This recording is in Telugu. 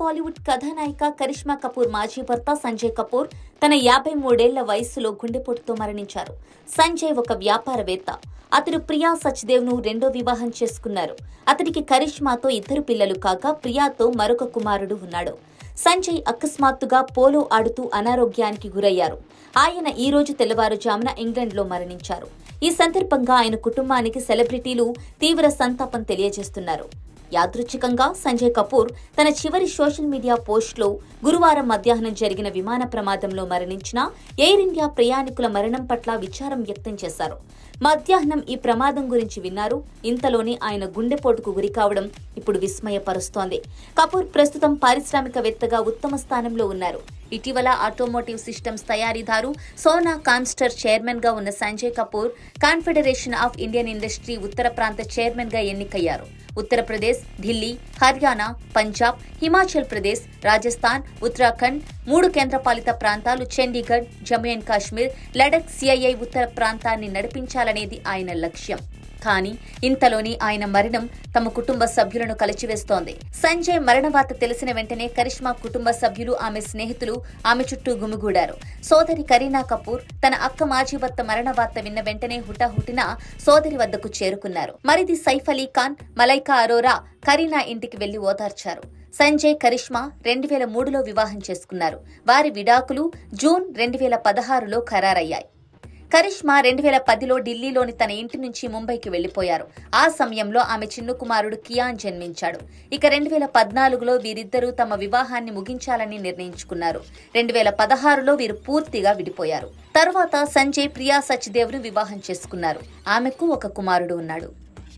బాలీవుడ్ కథానాయిక కరిష్మా కపూర్ మాజీ భర్త సంజయ్ కపూర్ తన యాభై మూడేళ్ళ వయస్సులో గుండెపోటుతో మరణించారు. సంజయ్ ఒక వ్యాపారవేత్త. అతడు ప్రియా సచ్దేవ్ను రెండో వివాహం చేసుకున్నారు. అతనికి కరిష్మాతో ఇద్దరు పిల్లలు కాక ప్రియాతో మరొక కుమారుడు ఉన్నాడు. సంజయ్ అకస్మాత్తుగా పోలో ఆడుతూ అనారోగ్యానికి గురయ్యారు. ఆయన ఈ రోజు తెల్లవారుజామున ఇంగ్లండ్లో మరణించారు. ఈ సందర్భంగా ఆయన కుటుంబానికి సెలబ్రిటీలు తీవ్ర సంతాపం తెలియజేస్తున్నారు. యాదృచ్ఛికంగా సంజయ్ కపూర్ తన చివరి సోషల్ మీడియా పోస్ట్లో గురువారం మధ్యాహ్నం జరిగిన విమాన ప్రమాదంలో మరణించిన ఎయిర్ ఇండియా ప్రయాణికుల మరణం పట్ల విచారం వ్యక్తం చేశారు. మధ్యాహ్నం ఈ ప్రమాదం గురించి విన్నారు. ఇంతలోనే ఆయన గుండెపోటుకు గురి కావడం ఇప్పుడు విస్మయపరుస్తోంది. కపూర్ ప్రస్తుతం పారిశ్రామికవేత్తగా ఉత్తమ స్థానంలో ఉన్నారు. ఇటీవల ఆటోమోటివ్ సిస్టమ్స్ తయారీదారు సోనా కాన్స్టర్ చైర్మన్గా ఉన్న Sanjay Kapur confederation of Indian industry ఉత్తర ప్రాంత చైర్మన్గా ఎన్నికయ్యారు. ఉత్తరప్రదేశ్ ఢిల్లీ హర్యానా పంజాబ్ హిమాచల్ ప్రదేశ్ రాజస్థాన్ ఉత్తరాఖండ్ మూడు కేంద్రపాలిత ప్రాంతాలు చండీగఢ్ జమ్మూ అండ్ కాశ్మీర్ లడక్ సిఐఐ ఉత్తర ప్రాంతాన్ని నడిపించాలనేది ఆయన లక్ష్యం. కానీ ఇంతలోని ఆయన మరణం తమ కుటుంబ సభ్యులను కలిచివేస్తోంది. సంజయ్ మరణ వార్త తెలిసిన వెంటనే కరిష్మా కుటుంబ సభ్యులు ఆమె స్నేహితులు ఆమె చుట్టూ గుమిగూడారు. సోదరి కరీనా కపూర్ తన అక్క మాజీ భర్త మరణ వార్త విన్న వెంటనే హుటాహుటిన సోదరి వద్దకు చేరుకున్నారు. మరిది సైఫ్ అలీ ఖాన్ మలైకా అరోరా కరీనా ఇంటికి వెళ్ళి ఓదార్చారు. సంజయ్ కరిష్మా రెండు వేల మూడులో వివాహం చేసుకున్నారు. వారి విడాకులు జూన్ రెండు వేల పదహారులో ఖరారయ్యాయి. కరిష్మా రెండు వేల పదిలో ఢిల్లీలోని తన ఇంటి నుంచి ముంబైకి వెళ్ళిపోయారు ఆ సమయంలో ఆమె చిన్న కుమారుడు కియాన్ జన్మించాడు. ఇక రెండు వేల పద్నాలుగులో వీరిద్దరూ తమ వివాహాన్ని ముగించాలని నిర్ణయించుకున్నారు. రెండు వేల పదహారులో వీరు పూర్తిగా విడిపోయారు. తర్వాత సంజయ్ ప్రియా సచ్దేవ్ను వివాహం చేసుకున్నారు. ఆమెకు ఒక కుమారుడు ఉన్నాడు.